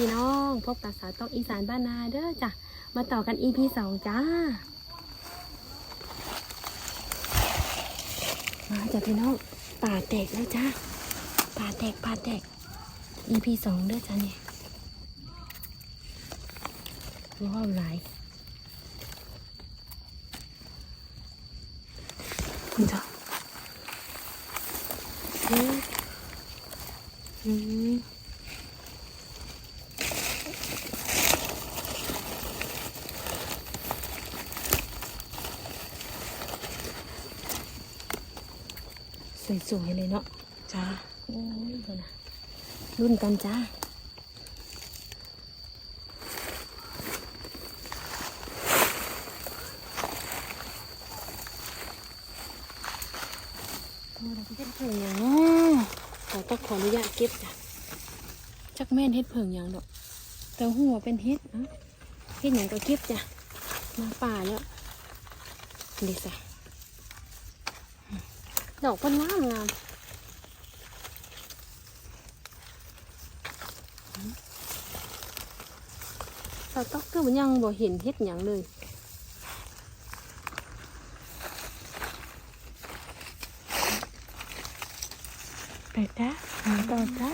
พี่น้องพบกับสาวต้อกอีสานบ้านนาเด้อจ้ะมาต่อกัน EP สองจ้ามาจ้ะพี่น้องป่าแตกแล้วจ้าป่าแตกป่าแตก EP สองเด้อจ้ะเนี่ยว้าวหลายคุณจ้ะอืม สวยๆเลยเนาะจ้าโอ้ยดี๋ยวนะรุ่นกันจ้าโอ้เราก็เฮ็ดเผิงอย่างเนาะเราต้องขออนุญาตเก็บจ้ะจักแม่นเฮ็ดเผิงอย่างดอกแต่หัวเป็นเฮ็ดเนาะเฮ็ดอย่างก็เก็บจ้ะมาป่าแล้วดีจ้ะ ดอกเพิ่นงามงามสาวต๊อกก็มันยังบ่เห็นเฮ็ดหยังเลยไปจ้าหาต่อจ้า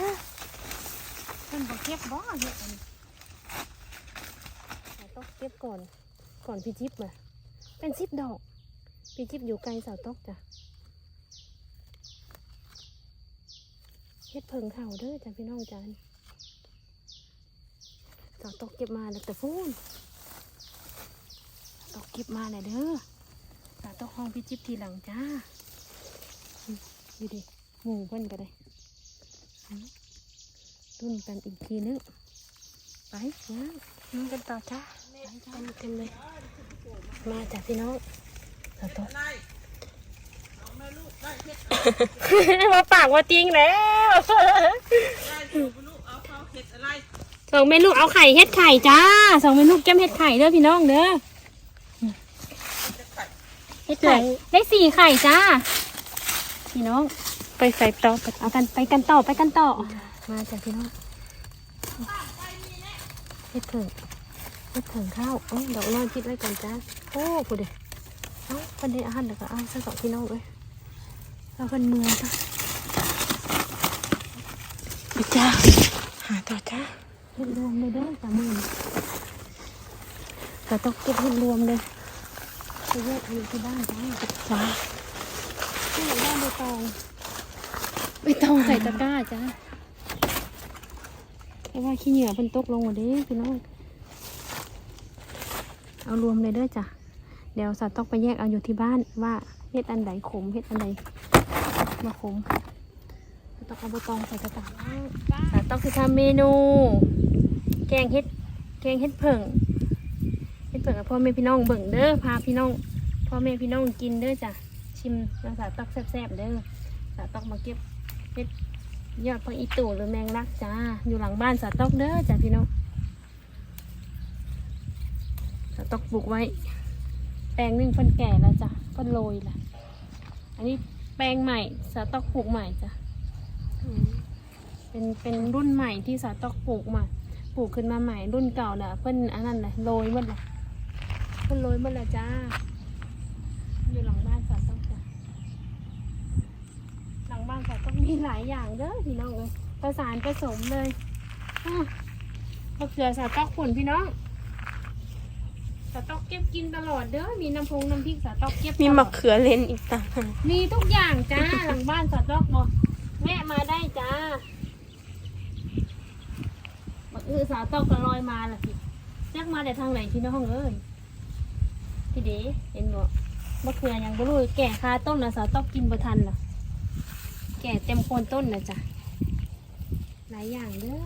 เฮ็ดเก็บก่อนก่อนพี่จิ๊บมาเป็นสิบดอกพี่จิ๊บอยู่ไกลสาวต๊อกจ้ะเฮ็ดเพิงเข่าเด้อจ้ะพี่น้องจานตอตกเก็บมาแล้วแต่ฟูนตกเก็บมาแล้วเด้อตาตกห้องพี่จิ๊บทีหลังจ้าดูดิหมูเพิ่นก็ได้อืมรุ่นกันอีกทีนึงไปนะน้องกันต่อจ้าไปจ้าเต็มเลยมาจ้ะพี่น้องตาตก มาปากว่าจริงแล้วสองเมนูเอาไข่เฮ็ดไข่จ้าสองเมนูแก้มเฮ็ดไข่เด้อพี่น้องเด้อเฮ็ดไข่ได้สี่ไข่จ้าพี่น้อง ไปใส่ต่อไปเอากันไปกันต่อไปกันต่อมาจ้ะพี่น้องเฮ็ดเผิงเฮ็ดเผิงข้าวเอ้ยดอกน้อยคิดไว้ก่อนจ้าโอ้ผู้เด็เอ้าคนเดียวอาหารเดี๋ยวก็เอาสักสองพี่น้องเอ้ย เอาคนเมืองจ้ะไปจ้าหาต่อจ้าเฮ็ดรวมเลยเด้อจ้ามือนี้ก็ต้องเก็บเฮ็ดรวมเลยไปแยกเอาอยู่ที่บ้านจ้าจ้าที่บ้านใบตองใบตองใส่ตะกร้าจ้าแต่ว่าขี้เหงื่อเพิ่นตกลงหมดเด้พี่น้องเอารวมเลยเด้อจ้ะเดี๋ยวสัตว์ต้องไปแยกเอาอยู่ที่บ้านว่าเฮ็ดอันใดขมเฮ็ดอันใด มาขมต้องเอาใบตองใส่ตะกร้าสัตว์ต้องคือทำเมนู แกงเฮ็ด แกงเฮ็ดเผิงเฮ็ดเผิงกับพ่อแม่พี่น้องเบิ่งเด้อ พาพี่น้อง พ่อแม่พี่น้องกินเด้อจ้ะ ชิมภาษาตอกแซ่บๆเด้อสาตอกมาเก็บเฮ็ดยอดพักอีตู่หรือแมงลักจ้า อยู่หลังบ้านสาตอกเด้อจ้าพี่น้องสาตอกปลูกไว้ แปลงหนึงเพิ่นแก่แล้วจ้ะเพิ่นโรยละอันนี้ แปลงใหม่สาตอกปลูกใหม่จ้ะอืมเป็นเป็นรุ่นใหม่ที่สาตอกปลูกมาปลูกขึ้นมาใหม่รุ่นเก่าน่ะเพิ่นอันนั้นเลยโรยหมดเลยเพิ่นโรยหมดและจ้าอยู่หลังบ้านสาวต้องจ้ะหลังบ้านสาวต้องมีหลายอย่างเด้อพี่น้องเลยประสานผสมเลยอะมะเขือสาวต้องผลพี่น้อง สาวต้องเก็บกินตลอดเด้อ มีน้ำพงน้ำพริกสาวต้องเก็บมีตลอดมะเขือเลนอีกต่างหากมีทุกอย่างจ้า หลังบ้านสาวต้องบอกแม่มาได้จ้าบักอือสาวต้องก็ลอยมาละพี่จักมาแต่ทางไหนพี่น้องเอ้ยพี่เด๋เห็นบ่มะเขือยังบ่รู้แก่คาต้นนะสาวต้องกินบ่ทันหรอกแก่เต็มโคนต้นนะจ้ะหลายอย่างเด้อ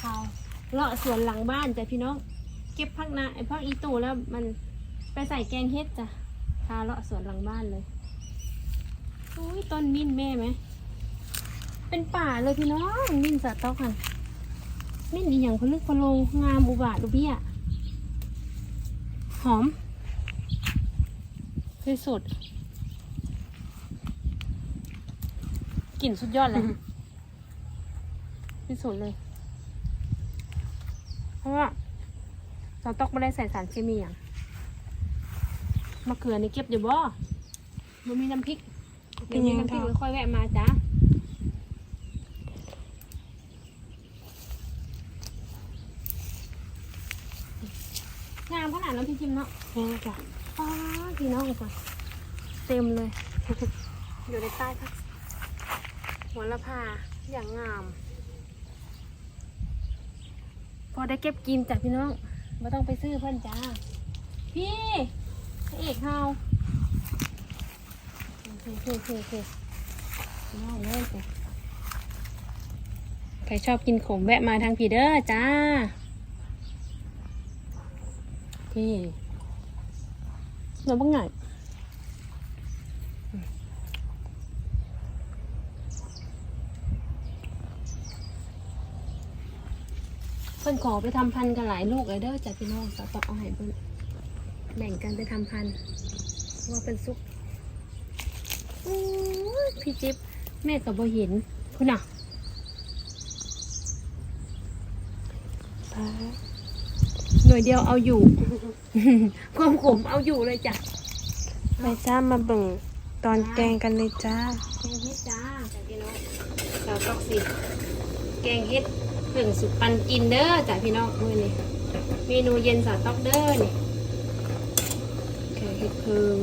เขา เลาะสวนหลังบ้านจ้ะพี่น้อง เก็บผักนาไอ้ผักอีตูแล้วมันไปใส่แกงเฮ็ดจ้ะพาเลาะสวนหลังบ้านเลยอุ้ยต้นมิ้นแม่ไหม เป็นป่าเลยพี่น้องมิ้นสะต๊อกหันไม่มีอย่างพลึกพะโลงงามอุบาทอุเบี้ยหอมที่สุดกลิ่นสุดยอดเลยที่สุดเลยเพ ราะว่าเราต้องไม่ได้ใส่สารเคมีอย่างมะเขือนี่เก็บอยู่บ่บ่มีน้ำพริกเดี๋ยวมีน้ำพริกแล้วค่อยแวะมาจ้างามขนาดนั้นพี่จิมเนาะนี่จ้ะอ๋อพี่น้องจ้ะเต็มเลย อยู่ในใต้พักหัวละพาอย่างงาม พอได้เก็บกินจากพี่น้องไม่ต้องไปซื้อเพื่อนจ้า พี่พระเอกเฮาโอเคโอเคโอเคพี่น้องเล่นไปใครชอบกินขมแวะมาทางพีเดอร์จ้า พี่เราบ้างไง พิ่นขอไปทำพันธุ์กันหลายลูกเลยเด้อจากพี่น้องสาวตอกเอาให้เพิ่นแบ่งกันไปทำพันธุ์เพราะว่าเป็นซุกโอ้ยพี่จิ๊บแม่กับบ่เห็นพุ่นน่ะป้าหน่วยเดียวเอาอยู่ ความขมเอาอยู่เลยจ้ะไปจ้ามาเบิ่งตอนแกงกันเลยจ้า แกงเฮ็ดจ้าจากพี่น้องสาวตอกสิแกงเฮ็ด เพิ่งสุกปันกินเด้อจากพี่น้องมื้อนี้เมนูเย็นสาวตอกเด้อนี่เฮ็ดเพิง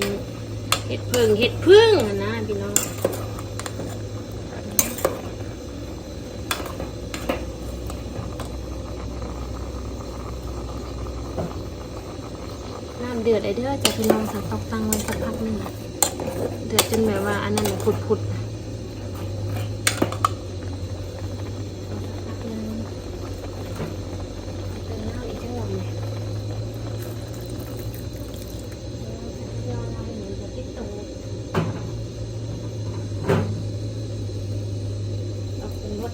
เฮ็ดเพิงเฮ็ดพึ่งอะนะพี่น้องน้ำเดือดเลยเด้อจากพี่น้องสาวตอกตั้งไว้สักพักนึงเดือดจนแบบว่าอันนั้นน่ะผุดๆน่ะ เติมน้ำอีกจังหวะไหมยอลายเหมือนจะติดตรง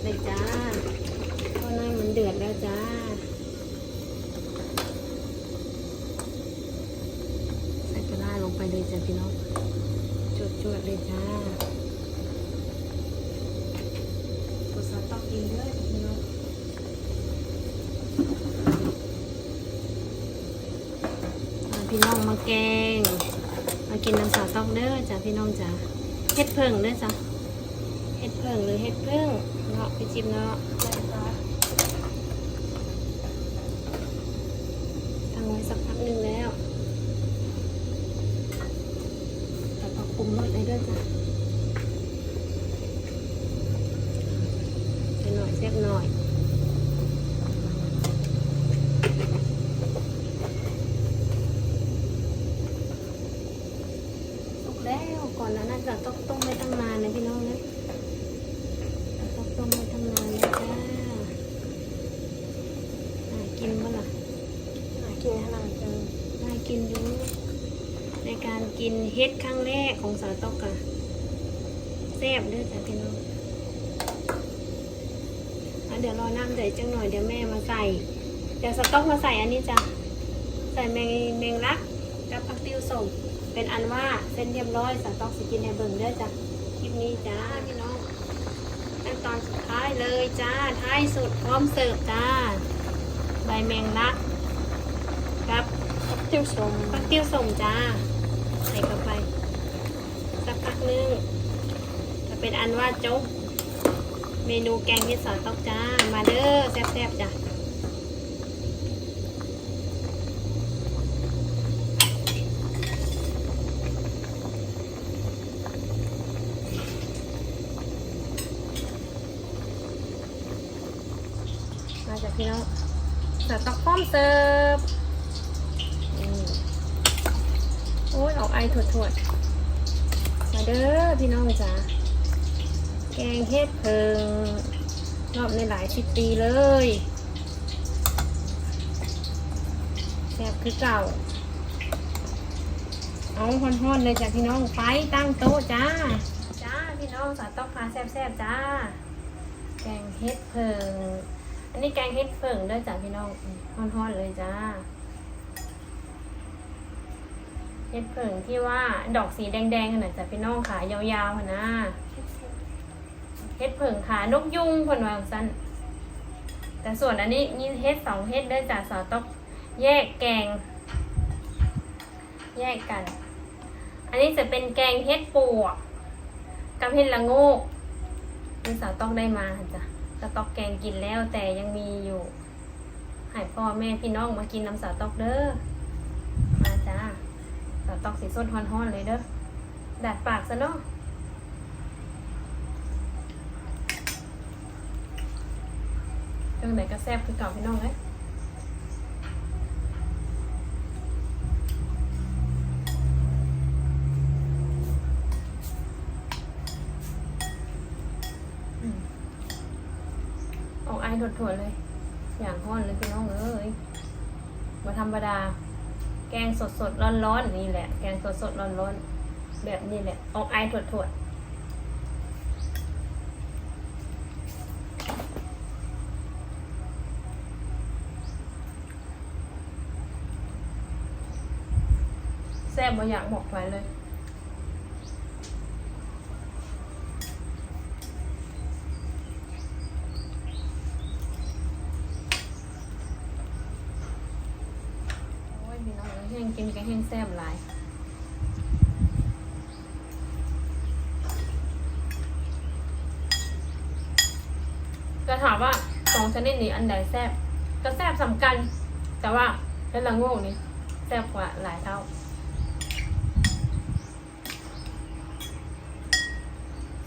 เราปรุงรสเลยจ้าเพราะน้ำมันเดือดแล้วจ้า ใส่ปลาร้าลงไปเลยจ้ะพี่น้องจวดๆเลยจ้าตัวซอสต้องกินด้วยพี่น้องมาพี่น้องมาแกง มากินน้ำสาวต้องเด้อจ้ะพี่น้องจ้ะเฮ็ดเพิ่งเด้อจ้ะเฮ็ดเพิ่งหรือเฮ็ดเพิ่งเนาะพี่จิมเนาะตั้งไว้สักพักหนึ่งแล้วแต่พอปรุงรสเลยด้วยจ้ะไปหน่อยแซ่บหน่อย สุกแล้วก่อนหนานั้นจะต้องต้มไม่ตั้งนานนะพี่น้องนะต้องต้มไม่ตั้งนานนะจ้าน่ากินปะล่ะ หากินขนาดจัง น่ากินอยู่ใน การกินเฮ็ดครั้งแรกของสาวตอกอะแซ่บด้วยจ้ะพี่น้องอะเดี๋ยวรอน้ำเดือดจังหน่อยเดี๋ยวแม่มาใส่ เดี๋ยวสต๊อกมาใส่อันนี้จ้ะ ใส่แมงแมงลักกับผักติ้วส้มเป็นอันว่าเส้นเรียบร้อยสต๊อกสิกินในเบิ่งเด้อจ้ะ คลิปนี้จ้าพี่น้องขั้นตอนสุดท้ายเลยจ้า ท้ายสุดพร้อมเสิร์ฟจ้า ใบแมงลักกับจิ้มสมผักติ้วสมจ้า ใส่เข้าไป สักพักนึงจะเป็นอันว่าจบเมนูแกงเห็ดสอต๊อกจ้า มาเด้อแซ่บๆจ้ะมาจากพี่น้องสต๊อกพร้อมเสิร์ฟอืม โอ้ยออกไอถวดถวดๆมาเด้อพี่น้องจ้าแกงเฮ็ดเพิงรอบในหลายสิบปีเลยแซ่บคือเก่า เอาฮ้อนๆเลยจ้ะพี่น้องไปตั้งโต๊ะจ้า จ้าพี่น้องสาต๊อกพาแซ่บๆจ้า แกงเฮ็ดเพิง อันนี้แกงเฮ็ดเพิงเด้อจ้ะพี่น้องฮ้อนๆเลยจ้า เฮ็ดเพิงที่ว่าดอกสีแดงๆขนาดจ้ะพี่น้องขายาวๆนนะเฮ็ดเผิงขานกยุงคนวางสั้นแต่ส่วนอันนี้นี่เฮ็ดสองเฮ็ดเด้จ้ะสาวต้องแยกแกง แยกกัน อันนี้จะเป็นแกงเฮ็ดปวกกับเฮ็ดละโงกนี่สาวต้องได้มาจ้ะสาวต้องแกงกินแล้วแต่ยังมีอยู่ให้พ่อแม่พี่น้องมากินน้ำสาวต้องเด้อ ต้องสีส้นฮ้อนๆเลยเด้อดัดปากซะเนาะเรื่องไหนก็แซ่บคือเก่าพี่น้องเลยอออกไอถวดๆเลย อย่างห้อนเลยพี่น้องเอ้ยมาธรรมดา แกงสดสดร้อนร้อนนี่แหละ แกงสดสดร้อนร้อนแบบนี้แหละ ออกไอถวดถวดแซ่บมาอยากบอกไว้เลย โอ้ยพี่น้องเอ้ยแห้งแห้งแซ่บหลายก็ถามว่าสองชนิดนี้อันใดแซ่บก็แซ่บสำคัญ แต่ว่าเล่นละโง่นี่แซ่บกว่าหลายเท่า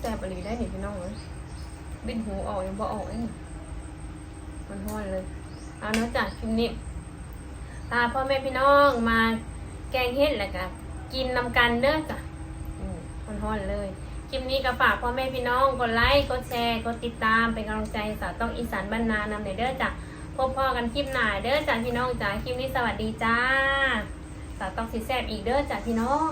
แซ่บอะไรได้หนิพี่น้องเลยบินหูออกยังบ่ออกเองมันห้อนเลย เอาเนาะจ้ะคลิปนี้พาพ่อแม่พี่น้องมา แกงเห็ดแหละกับกินนำกันเด้อจ้ะอืมฮ้อนๆเลย คลิปนี้ก็ฝากพ่อแม่พี่น้องกดไลค์กดแชร์กดติดตามเป็นกำลังใจสาวต้องอีสานบ้านนานำในเด้อจ้ะพบพ่อกันคลิปหน้าเด้อจ้ะพี่น้องจ้ะคลิปนี้สวัสดีจ้าสาวต้องสีแซบอีกเด้อจ้ะพี่น้อง